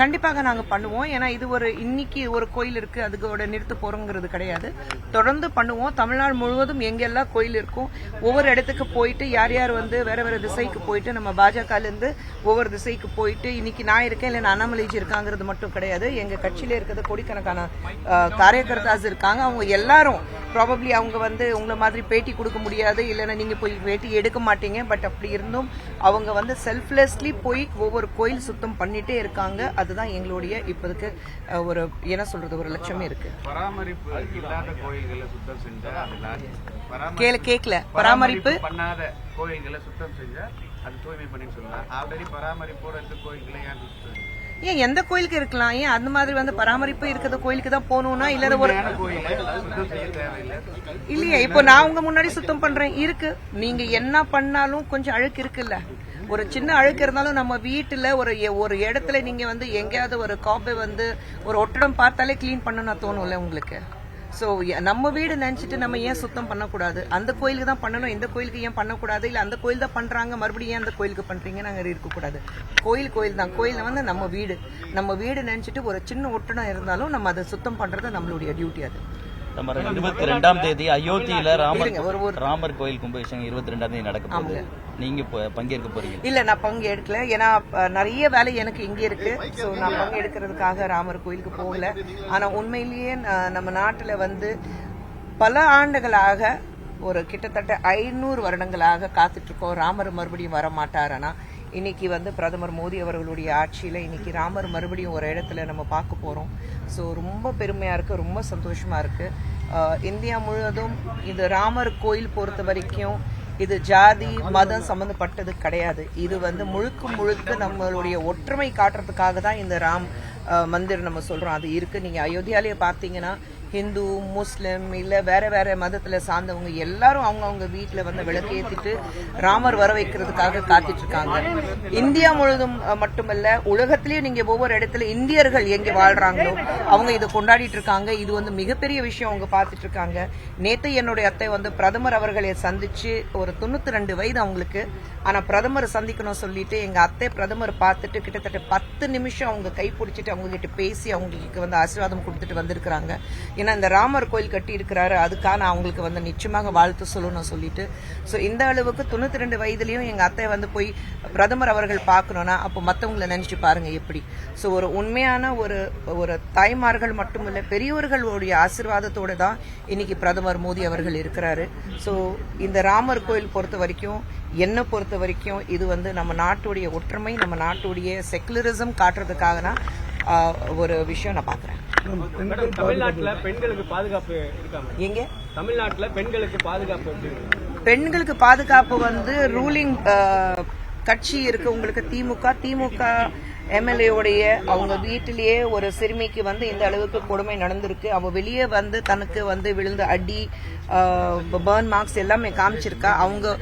கண்டிப்பாக நாங்கள் பண்ணுவோம். ஏன்னா இது ஒரு இன்னைக்கு ஒரு கோயில் இருக்கு. அதுக்கோட நிறுத்த போறோங்கிறது கிடையாது. தொடர்ந்து பண்ணுவோம். தமிழ்நாடு முழுவதும் எங்கெல்லாம் கோயில் இருக்கும் ஒவ்வொரு இடத்துக்கு போயிட்டு யார் யார் வந்து வேற வேற திசைக்கு போயிட்டு நம்ம பாஜக இருந்து ஒவ்வொரு திசைக்கு போயிட்டு இன்னைக்கு நான் இருக்கேன் இல்ல அண்ணாமலைஜி இருக்காங்கிறது மட்டும் கிடையாது. எங்க கட்சியில இருக்கிறது கோடிக்கணக்கான காரியகர்த்தாஸ் இருக்காங்க. அவங்க எல்லாரும் ப்ராபப்ளி அவங்க வந்து உங்களை மாதிரி பேட்டி கொடுக்க முடியாது. இல்லைன்னா நீங்க போய் பேட்டி எடுக்க மாட்டீங்க. பட் அப்படி இருந்தும் அவங்க வந்து செல்ஃப்லெஸ்லி போய் ஒவ்வொரு கோயில் சுத்தம் பண்ணிட்டே இருக்காங்க. அதுதான் எங்களுடைய இப்போதைக்கு ஒரு என்ன சொல்றது ஒரு லட்சமே இருக்கு. கேள கேக்கல. பராமரிப்பு. பண்ணாத கோயில்களை சுத்தம் செஞ்சா அது தூய்மை பண்ணி சொல்லலாம் ஆல்ரெடி பராமரிப்போட இருக்க கோயில்களை ஏன்? ஏன் எந்த கோயிலுக்கு இருக்கலாம்? ஏன் அந்த மாதிரி வந்து பராமரிப்பு இருக்கிற கோயிலுக்கு தான் போகணும்னா இல்ல ஒரு இல்லையா இப்போ நான் உங்க முன்னாடி சுத்தம் பண்றேன். இருக்கு. நீங்க என்ன பண்ணாலும் கொஞ்சம் அழுக்கு இருக்குல்ல? ஒரு சின்ன அழுக்கு இருந்தாலும் நம்ம வீட்டுல ஒரு ஒரு இடத்துல நீங்க வந்து எங்கேயாவது ஒரு காப்பை வந்து ஒரு ஒட்டடம் பார்த்தாலே க்ளீன் பண்ணணும் தோணும்ல உங்களுக்கு? ஸோ நம்ம வீடு நினச்சிட்டு நம்ம ஏன் சுத்தம் பண்ணக்கூடாது? அந்த கோயிலுக்கு தான் பண்ணணும். இந்த கோயிலுக்கு ஏன் பண்ணக்கூடாது? இல்லை அந்த கோயில் தான் பண்ணுறாங்க மறுபடியும் ஏன் அந்த கோயிலுக்கு பண்ணுறீங்க நாங்கள் இருக்கக்கூடாது. கோயில் கோயில் தான். கோயில் வந்து நம்ம வீடு. நம்ம வீடு நினச்சிட்டு ஒரு சின்ன ஒட்டணம் இருந்தாலும் நம்ம அதை சுத்தம் பண்ணுறது நம்மளுடைய டியூட்டி அது. நம்ம இருபத்தி ரெண்டாம் தேதி அயோத்தியில ராமர் ராமர் கோயில் கும்பாபிஷேகம் இருபத்தி ரெண்டாம் தேதி நடக்க போகுது. நீங்க பங்கேற்க போறீங்க. இல்ல நான் பங்கு எடுக்கல. ஏன்னா நிறைய வேலை எனக்கு இங்க இருக்கு. சோ நான் பங்கு எடுக்கிறதுக்காக ராமர் கோயிலுக்கு போகல. ஆனா உண்மையிலேயே நம்ம நாட்டுல வந்து பல ஆண்டுகளாக ஒரு கிட்டத்தட்ட ஐநூறு வருடங்களாக காத்துட்டு இருக்கோம். ராமர் மறுபடியும் வர மாட்டாரனா இன்னைக்கு வந்து பிரதமர் மோடி அவர்களுடைய ஆட்சியில் இன்னைக்கு ராமர் மறுபடியும் ஒரு இடத்துல நம்ம பார்க்க போகிறோம் ஸோ ரொம்ப பெருமையாக இருக்கு ரொம்ப சந்தோஷமாக இருக்கு. இந்தியா முழுவதும் இந்த ராமர் கோயில் பொறுத்த வரைக்கும் இது ஜாதி மதம் சம்மந்தப்பட்டது கிடையாது. இது வந்து முழுக்க முழுக்க நம்மளுடைய ஒற்றுமை காட்டுறதுக்காக தான் இந்த ராம் மந்திர் நம்ம சொல்கிறோம் அது இருக்கு. நீங்கள் அயோத்தியாலேயே பார்த்தீங்கன்னா ஹிந்து முஸ்லீம் இல்லை வேற வேற மதத்தில் சார்ந்தவங்க எல்லாரும் அவங்கவுங்க வீட்டில் வந்து விளக்கேற்றிட்டு ராமர் வர வைக்கிறதுக்காக காத்துட்டு இருக்காங்க இந்தியா முழுதும் மட்டுமல்ல உலகத்திலேயே நீங்க ஒவ்வொரு இடத்துல இந்தியர்கள் எங்கே வாழ்றாங்களோ அவங்க இதை கொண்டாடிட்டு இருக்காங்க இது வந்து மிகப்பெரிய விஷயம் அவங்க பார்த்துட்டு இருக்காங்க நேத்து என்னுடைய அத்தை வந்து பிரதமர் அவர்களை சந்திச்சு ஒரு தொண்ணூத்தி ரெண்டு வயது அவங்களுக்கு. ஆனா பிரதமர் சந்திக்கணும் சொல்லிட்டு எங்க அத்தை பிரதமர் பார்த்துட்டு கிட்டத்தட்ட பத்து நிமிஷம் அவங்க கை பிடிச்சிட்டு அவங்க கிட்ட பேசி அவங்களுக்கு வந்து ஆசீர்வாதம் கொடுத்துட்டு வந்திருக்கிறாங்க. ஏன்னா இந்த ராமர் கோயில் கட்டி இருக்கிறாரு அதுக்கான அவங்களுக்கு வந்து நிச்சயமாக வாழ்த்து சொல்லணும் சொல்லிட்டு. ஸோ இந்த அளவுக்கு தொண்ணூத்தி ரெண்டு வயதுலயும் எங்க அத்தை வந்து போய் பிரதமர் அவர்கள் பார்க்கணும்னா அப்போ மற்றவங்கள நினைச்சு பாருங்க எப்படி. ஸோ ஒரு உண்மையான ஒரு ஒரு தாய்மார்கள் மட்டுமில்லை பெரியவர்களுடைய ஆசிர்வாதத்தோடு தான் இன்னைக்கு பிரதமர் மோடி அவர்கள் இருக்கிறாரு. ஸோ இந்த ராமர் கோயில் பொறுத்த வரைக்கும் என்னை பொறுத்த வரைக்கும் இது வந்து நம்ம நாட்டுடைய ஒற்றுமை நம்ம நாட்டுடைய செக்குலரிசம் காட்டுறதுக்காக ஒரு விஷயம் நான் பார்க்குறேன். தமிழ்நாட்டுல பெண்களுக்கு பாதுகாப்பு இருக்கா மேடம் எங்க? தமிழ்நாட்டுல பெண்களுக்கு பாதுகாப்பு பெண்களுக்கு பாதுகாப்பு வந்து ரூலிங் கட்சி இருக்கு. உங்களுக்கு திமுக திமுக எம்எல்ஏவுடைய அவங்க வீட்டிலேயே ஒரு சிறுமிக்கு வந்து இந்த அளவுக்கு கொடுமை நடந்திருக்கு. அவ வெளியே வந்து தனக்கு வந்து விழுந்த அடி பேர்ன் மார்க்ஸ் எல்லாமே காமிச்சிருக்கா. அவங்க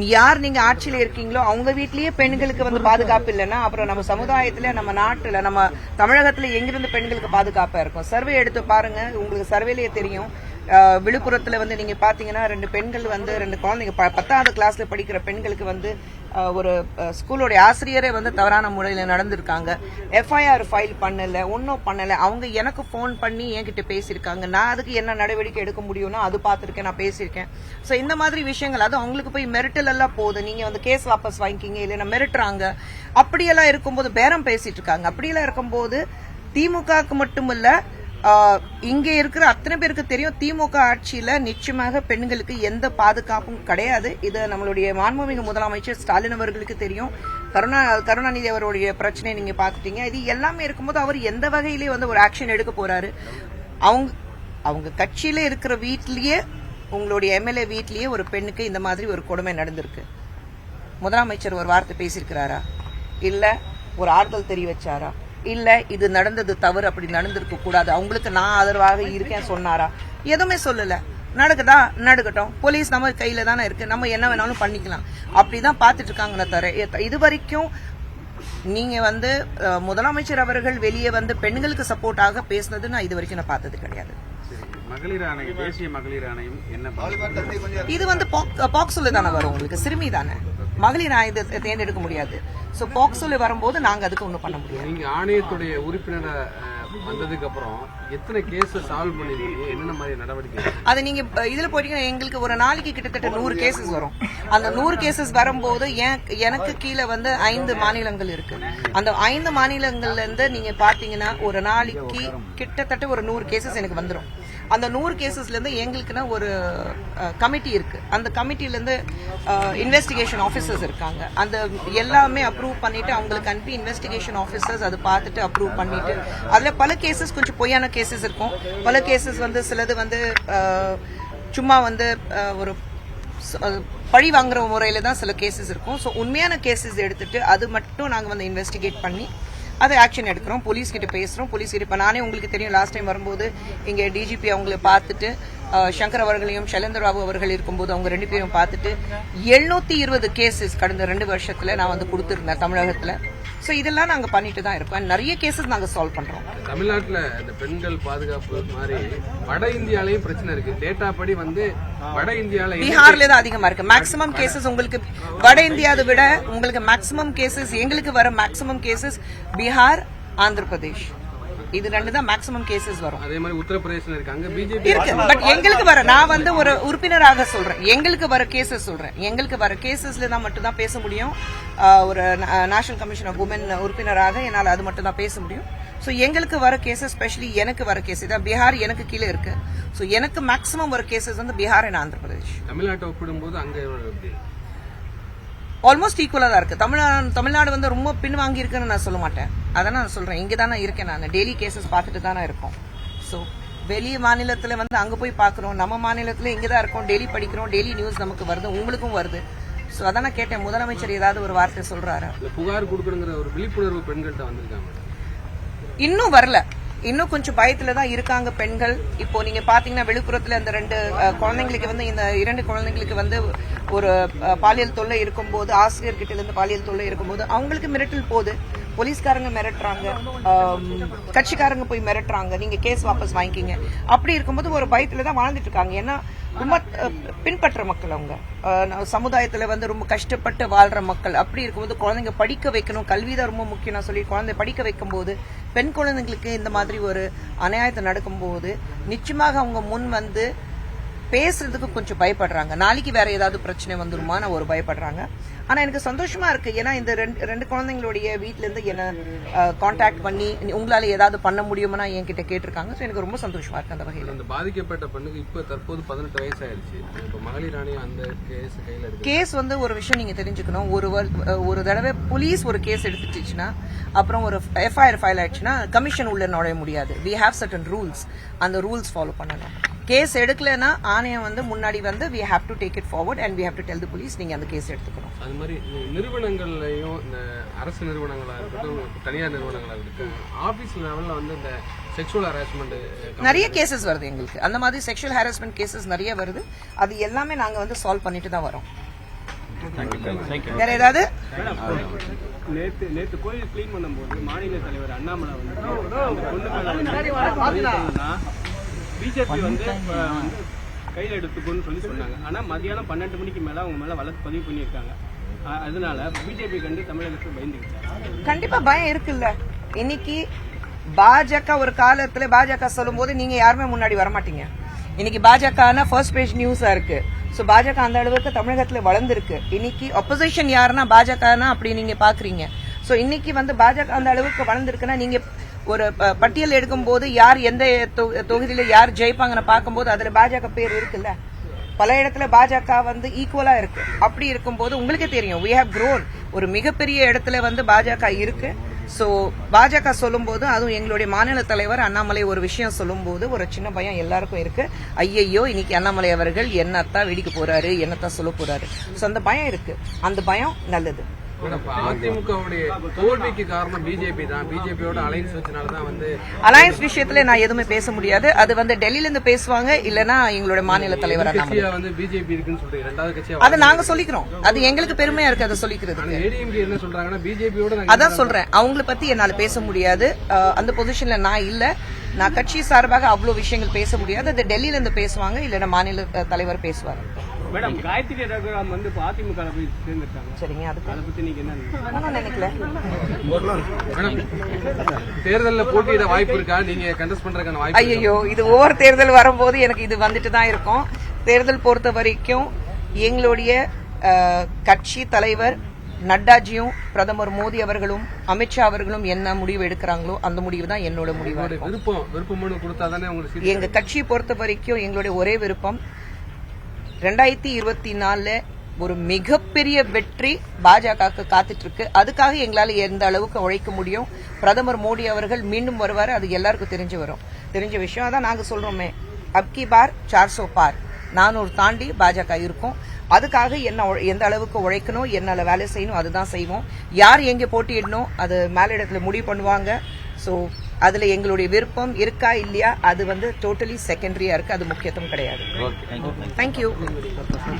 யார் நீங்க ஆட்சியில இருக்கீங்களோ அவங்க வீட்லயே பெண்களுக்கு வந்து பாதுகாப்பு இல்லைன்னா அப்புறம் நம்ம சமுதாயத்துல நம்ம நாட்டுல நம்ம தமிழகத்துல எங்கிருந்து பெண்களுக்கு பாதுகாப்பா இருக்கும்? சர்வே எடுத்து பாருங்க. உங்களுக்கு சர்வேலயே தெரியும். விழுப்புரத்தில் வந்து நீங்கள் பார்த்தீங்கன்னா ரெண்டு பெண்கள் வந்து ரெண்டு குழந்தைங்க ப- பத்தாவது கிளாஸில் படிக்கிற பெண்களுக்கு வந்து ஒரு ஸ்கூலோடைய ஆசிரியரே வந்து தவறான முறையில் நடந்திருக்காங்க. எஃப்ஐஆர் ஃபைல் பண்ணலை ஒன்றும் பண்ணலை. அவங்க எனக்கு ஃபோன் பண்ணி என்கிட்ட பேசியிருக்காங்க. நான் அதுக்கு என்ன நடவடிக்கை எடுக்க முடியும்னா அது பார்த்துருக்கேன் நான் பேசியிருக்கேன். ஸோ இந்த மாதிரி விஷயங்கள் அது அவங்களுக்கு போய் மிரட்டல் எல்லாம் போகுது. நீங்கள் வந்து கேஸ் வாபஸ் வாங்கிக்கிங்க இல்லைன்னா மிரட்டுறாங்க. அப்படியெல்லாம் இருக்கும்போது பேரம் பேசிட்டு இருக்காங்க. அப்படியெல்லாம் இருக்கும்போது திமுகவுக்கு மட்டும் இல்லை இங்க இருக்கிற அத்தனை பேருக்கு தெரியும் திமுக ஆட்சியில நிச்சயமாக பெண்களுக்கு எந்த பாதுகாப்பும் கிடையாது. இது நம்மளுடைய மாண்புமிகு முதலமைச்சர் ஸ்டாலின் அவர்களுக்கு தெரியும். கருணா கருணாநிதி அவருடைய பிரச்சனை நீங்க பாத்துட்டீங்க இது எல்லாமே இருக்கும்போது அவர் எந்த வகையிலேயே வந்து ஒரு ஆக்ஷன் எடுக்க போறாரு? அவங்க அவங்க கட்சியில இருக்கிற வீட்லயே உங்களுடைய எம்எல்ஏ வீட்லயே ஒரு பெண்ணுக்கு இந்த மாதிரி ஒரு கொடுமை நடந்திருக்கு. முதலமைச்சர் ஒரு வார்த்தை பேசியிருக்கிறாரா? இல்ல ஒரு ஆறுதல் தெரிய வச்சாரா? இல்ல இது நடந்தது தவறு அப்படி நடந்திருக்க கூடாது. அவங்களுக்கு நான் ஆதரவாக இருக்கேன் சொன்னாரா? எதுவுமே சொல்லல. நடக்குதா? நடக்கட்டும். போலீஸ் நம்ம கையில தானே இருக்கு. நம்ம என்ன வேணாலும் பண்ணிக்கலாம். அப்படிதான் பாத்துட்டு இருக்காங்க தவிர எ- இது வரைக்கும் நீங்க வந்து முதலமைச்சர் அவர்கள் வெளியே வந்து பெண்களுக்கு சப்போர்ட்டாக பேசுனது நான் இது வரைக்கும் நான் பார்த்தது கிடையாது. சரி. மகளிர் ஆணையம் தேசிய மகளிர் ஆணையம் என்ன? இது வந்து பாக்ஸோல தானே வரும் உங்களுக்கு. சிறுமி தானே? மகளிர் ஆயுதத்தை தேர்ந்தெடுக்க முடியாது. ஸோ பாக்ஸோல வரும்போது நாங்க அதுக்கு ஒன்றும் பண்ண முடியாது. நீங்க ஆணையத்துடைய உறுப்பினரா வந்ததுக்கு அப்புறம் எத்தனை கேஸ் சால்வ் பண்ணிருக்கீங்க? என்னென்ன மாதிரி நடவடிக்கை? அது நீங்க இதுல போயிட்டீங்கன்னா எங்களுக்கு ஒரு நாளைக்கு கிட்டத்தட்ட நூறு கேசஸ் வரும். அந்த நூறு கேசஸ் வரும்போது என்- எனக்கு கீழே வந்து ஐந்து மாநிலங்கள் இருக்கு. அந்த ஐந்து மாநிலங்கள்ல இருந்து நீங்க பாத்தீங்கன்னா ஒரு நாளைக்கு கிட்டத்தட்ட ஒரு நூறு கேசஸ் எனக்கு வந்துரும். அந்த நூறு கேசஸ்லேருந்து எங்களுக்குன்னா ஒரு கமிட்டி இருக்கு. அந்த கமிட்டிலேருந்து இன்வெஸ்டிகேஷன் ஆஃபீஸர்ஸ் இருக்காங்க. அந்த எல்லாமே அப்ரூவ் பண்ணிட்டு அவங்களுக்கு அனுப்பி இன்வெஸ்டிகேஷன் ஆஃபீஸர்ஸ் அதை பார்த்துட்டு அப்ரூவ் பண்ணிட்டு அதில் பல கேசஸ் கொஞ்சம் பொய்யான கேசஸ் இருக்கும். பல கேசஸ் வந்து சிலது வந்து சும்மா வந்து ஒரு பழி வாங்குற முறையில தான் சில கேசஸ் இருக்கும். ஸோ உண்மையான கேசஸ் எடுத்துட்டு அது மட்டும் நாங்கள் வந்து இன்வெஸ்டிகேட் பண்ணி அதை ஆக்ஷன் எடுக்கிறோம். போலீஸ் கிட்ட பேசுகிறோம் போலீஸ் கிட்ட இப்போ நானே உங்களுக்கு தெரியும் லாஸ்ட் டைம் வரும்போது இங்கே டிஜிபி அவங்களை பார்த்துட்டு சங்கர் அவர்களையும் ஷைலேந்திர பாபு அவர்கள் இருக்கும்போது அவங்க ரெண்டு பேரும் பார்த்துட்டு எழுநூத்தி இருபது கேசஸ் கடந்த ரெண்டு வருஷத்துல நான் வந்து கொடுத்துருந்தேன் தமிழகத்துல. ஸோ இதெல்லாம் நாங்க பண்ணிட்டு தான் இருக்கோம். நிறைய கேசஸ் நாங்க சால்வ் பண்றோம். தமிழ்நாட்டுல இந்த பெண்கள் பாதுகாப்பு மாதிரி வட இந்தியாலயும் பிரச்சனை இருக்கு. டேட்டா படி வந்து வட இந்தியால பீகார்ல தான் அதிகமா இருக்கு. மேக்ஸிமம் கேசஸ் உங்களுக்கு வட இந்தியாவை விட உங்களுக்கு மேக்ஸிமம் கேசஸ் எங்களுக்கு வர மேக்ஸிமம் கேசஸ் பீகார் ஆந்திர பிரதேஷ் இது ரெண்டு தான் மேக்ஸிமம் கேசஸ் வரும். அதே மாதிரி உத்தரப்பிரதேசம் இருக்காங்க பிஜேபி இருக்கு. பட் எங்களுக்கு வர நான் வந்து ஒரு உறுப்பினராக சொல்றேன். எங்களுக்கு வர கேசஸ் சொல்றேன். எங்களுக்கு வர கேசஸ்ல தான் மட்டும் தான் பேச முடியும். ஒரு நேஷனல் கமிஷன் ஆஃப் உமன் உறுப்பினராக என்னால் அது மட்டும் தான் பேச முடியும். ஸோ எங்களுக்கு வர கேசஸ் ஸ்பெஷலி எனக்கு வர கேஸ் தான் பீகார் எனக்கு கீழே இருக்கு. ஸோ எனக்கு மேக்ஸிமம் வர கேசஸ் வந்து பீகார் அண்ட் ஆந்திர பிரதேஷ் தமிழ்நாட்டை ஒப்பிடும்போது அங்க ஆல்மோஸ்ட் ஈக்குவலா தான் இருக்கு. தமிழ்நாடு தமிழ்நாடு வந்து ரொம்ப பின்வாங்கி இருக்குன்னு நான் சொல்ல மாட்டேன். அதான் நான் சொல்றேன். இங்க தானே இருக்கேன் நான். டெய்லி கேசஸ் பார்த்துட்டு தானே இருக்கோம். ஸோ வெளி மாநிலத்துல வந்து அங்க போய் பார்க்குறோம். நம்ம மாநிலத்துல இங்க தான் இருக்கோம். டெய்லி படிக்கிறோம். டெய்லி நியூஸ் நமக்கு வருது. உங்களுக்கும் வருது. ஸோ அதான் நான் கேட்டேன். முதலமைச்சர் ஏதாவது ஒரு வார்த்தை சொல்றாரு? இந்த புகார் கொடுக்கணுங்கிற ஒரு விழிப்புணர்வு பெண்கள்கிட்ட வந்திருக்காங்க. இன்னும் வரல. இன்னும் கொஞ்சம் பயத்துல தான் இருக்காங்க பெண்கள். இப்போ நீங்க பாத்தீங்கன்னா விழுப்புரத்துல அந்த ரெண்டு அஹ், குழந்தைங்களுக்கு வந்து இந்த இரண்டு குழந்தைங்களுக்கு வந்து ஒரு பாலியல் தொல்லை இருக்கும்போது ஆசிரியர் கிட்ட இருந்து பாலியல் தொல்லை இருக்கும்போது அவங்களுக்கு மிரட்டல் போகுது போலீஸ்காரங்க மிரட்டுறாங்க. கட்சிக்காரங்க போய் மிரட்டுறாங்க. நீங்க கேஸ் வாபஸ் வாங்கிக்கிங்க. அப்படி இருக்கும்போது ஒரு பயத்துல தான் வாழ்ந்துட்டு இருக்காங்க. ஏன்னா ரொம்ப பின்பற்ற மக்கள் அவங்க. சமுதாயத்தில் சமுதாயத்துல வந்து ரொம்ப கஷ்டப்பட்டு வாழ்ற மக்கள். அப்படி இருக்கும்போது குழந்தைங்க படிக்க வைக்கணும். கல்வி தான் ரொம்ப முக்கியம். நான் சொல்லி குழந்தை படிக்க வைக்கும்போது பெண் குழந்தைங்களுக்கு இந்த மாதிரி ஒரு அநியாயத்தை நடக்கும்போது நிச்சயமாக அவங்க முன் வந்து பேசுறதுக்கு கொஞ்சம் பயப்படுறாங்க. நாளைக்கு வேற ஏதாவது பிரச்சனை வந்துருமான்னு ஒரு பயப்படுறாங்க. ஆனா எனக்கு சந்தோஷமா இருக்கு. ஏன்னா இந்த ரெண்டு ரெண்டு குழந்தைங்களுடைய வீட்ல இருந்து என்ன காண்டாக்ட் பண்ணி உங்களால ஏதாவது பண்ண முடியுமா என்கிட்ட கேட்டிருக்காங்க. ஸோ எனக்கு ரொம்ப சந்தோஷமா இருக்கு அந்த வகையில். அந்த பாதிக்கப்பட்ட பெண்ணுக்கு இப்ப தற்போது பதினெட்டு வயசு ஆயிருச்சு இப்ப மகளிர் ஆணையம் அந்த கேஸ் கையில கேஸ் வந்து ஒரு விஷயம் நீங்க தெரிஞ்சுக்கணும். ஒரு ஒரு தடவை போலீஸ் ஒரு கேஸ் எடுத்துச்சுன்னா அப்புறம் ஒரு எஃப்ஐஆர் ஃபைல் ஆயிடுச்சுன்னா கமிஷன் உள்ள நுழைய முடியாது. வி ஹேவ் சர்டன் ரூல்ஸ் அந்த ரூல்ஸ் ஃபாலோ பண்ணணும். கேஸ் எடுக்கலைன்னா ஆணையம் வந்து முன்னாடி வந்து we have to take it forward and we have to tell the police நீங்க அந்த கேஸ் எடுத்துக்கணும். அது மாதிரி நிறுவனங்கள்லயும் இந்த அரசு நிறுவனங்களா இருக்கட்டும் தனியார் நிறுவனங்களா இருக்கட்டும் ஆபீஸ் லெவல்ல வந்து இந்த செக்ஷுவல் ஹராஸ்மெண்ட் நிறைய கேசஸ் வருது எங்களுக்கு. அந்த மாதிரி செக்ஷுவல் ஹாரஸ்மெண்ட் கேசஸ் நிறைய வருது. அது எல்லாமே நாங்க வந்து சால்வ் பண்ணிட்டு தான் வரோம். வேற ஏதாவது? நேத்து நேத்து கோயில் க்ளீன் பண்ணும்போது மாநில தலைவர் அண்ணாமலை வந்து பிஜேபி வந்து கையில் எடுத்துக்கோன்னு சொல்லி சொன்னாங்க. ஆனா மதியானம் பன்னெண்டு மணிக்கு மேல அவங்க மேல வழக்கு பதிவு பண்ணியிருக்காங்க. அதனால பிஜேபி கண்டு தமிழகத்துக்கு பயந்துக்கிட்டாங்க கண்டிப்பா பயம் இருக்குல்ல. இன்னைக்கு பாஜக ஒரு காலத்துல பாஜக சொல்லும்போது நீங்க யாருமே முன்னாடி வர மாட்டீங்க இன்னைக்கு பாஜகனா ஃபர்ஸ்ட் பேஜ் நியூஸா இருக்கு. சோ பாஜக அந்த அளவுக்கு தமிழகத்துல வளர்ந்துருக்கு. இன்னைக்கு opposition யாருன்னா பாஜகனா அப்படி நீங்க பாக்குறீங்க. சோ இன்னைக்கு வந்து பாஜக அந்த அளவுக்கு வளர்ந்துருக்குன்னா நீங்க ஒரு ப- பட்டியல் எடுக்கும்போது யார் எந்த தொகுதியில் யார் ஜெயிப்பாங்கன்னு பார்க்கும்போது அதில் பாஜக பேர் இருக்குல்ல? பல இடத்துல பாஜக வந்து ஈக்குவலாக இருக்கு. அப்படி இருக்கும்போது உங்களுக்கே தெரியும். வி ஹவ் க்ரோன் ஒரு மிகப்பெரிய இடத்துல வந்து பாஜக இருக்கு. ஸோ பாஜக சொல்லும்போது அதுவும் எங்களுடைய மாநில தலைவர் அண்ணாமலை ஒரு விஷயம் சொல்லும்போது ஒரு சின்ன பயம் எல்லாருக்கும் இருக்கு. ஐயையோ இன்னைக்கு அண்ணாமலை அவர்கள் என்னத்தான் வெடிக்க போறாரு என்னத்தான் சொல்ல போறாரு. ஸோ அந்த பயம் இருக்கு. அந்த பயம் நல்லது. அதிமுகவுடைய தோல்விக்கு காரணம் பிஜேபி தான். பிஜேபியோட அலைன்ஸ் வச்சனால தான் வந்து அலையன்ஸ் விஷயத்துல நான் எதுவுமே பேச முடியாது. அது வந்து டெல்லியில இருந்து பேசுவாங்க இல்லனா எங்களுடைய மாநில தலைவர் வந்து பிஜேபி இருக்குன்னு சொல்றீங்க? ரெண்டாவது கட்சியா அதை நாங்க சொல்லிக்கிறோம். அது எங்களுக்கு பெருமையா இருக்கு அதை சொல்லிக்கிறதுக்கு. ஏடிஎம்கே என்ன சொல்றாங்கன்னா பிஜேபியோட நாங்க அதான் சொல்றேன். அவங்கள பத்தி என்னால பேச முடியாது. அந்த பொசிஷன்ல நான் இல்ல. நான் கட்சி சார்பாக அவ்வளவு விஷயங்கள் பேச முடியாது. அது டெல்லியில இருந்து பேசுவாங்க இல்லைன்னா மாநில தலைவர் பேசுவாங்க மேடம் காயத்ரி ரகுராம் வந்து இப்போ அதிமுக போய் சேர்ந்துருக்காங்க. சரிங்க அதுக்கு அதை பத்தி நீங்க என்ன நினைக்கல? மேடம் தேர்தலில் போட்டியிட வாய்ப்பு இருக்கா? நீங்க கண்டஸ்ட் பண்றதுக்கான வாய்ப்பு? ஐயோ இது ஒவ்வொரு தேர்தல் வரும்போது எனக்கு இது வந்துட்டு தான் இருக்கும். தேர்தல் பொறுத்த வரைக்கும் எங்களுடைய கட்சி தலைவர் நட்டாஜியும் பிரதமர் மோடி அவர்களும் அமித்ஷா அவர்களும் என்ன முடிவு எடுக்கிறாங்களோ அந்த முடிவு தான் என்னோட முடிவா எங்க கட்சியை பொறுத்த வரைக்கும் எங்களுடைய ஒரே விருப்பம் ரெண்டாயிரத்தி இருபத்தி நாலுல ஒரு மிகப்பெரிய வெற்றி பாஜகவுக்கு காத்துட்டு இருக்கு அதுக்காக எங்களால எந்த அளவுக்கு உழைக்க முடியும்? பிரதமர் மோடி அவர்கள் மீண்டும் வருவார் அது எல்லாருக்கும் தெரிஞ்சு வரும். தெரிஞ்ச விஷயம் அதான் நாங்க சொல்றோமே. அப்கி பார் சார் சோ பார். நானூறு தாண்டி பாஜக இருக்கும். அதுக்காக என்ன எந்த அளவுக்கு உழைக்கணும் என்ன வேலை செய்யணும் அதுதான் செய்வோம். யார் எங்க போட்டியிடணும் அது மேலிடத்துல முடிவு பண்ணுவாங்க. ஸோ அதுல எங்களுடைய விருப்பம் இருக்கா இல்லையா அது வந்து டோட்டலி செகண்டரியா இருக்கு அது முக்கியத்துவம் கிடையாது. தேங்க்யூ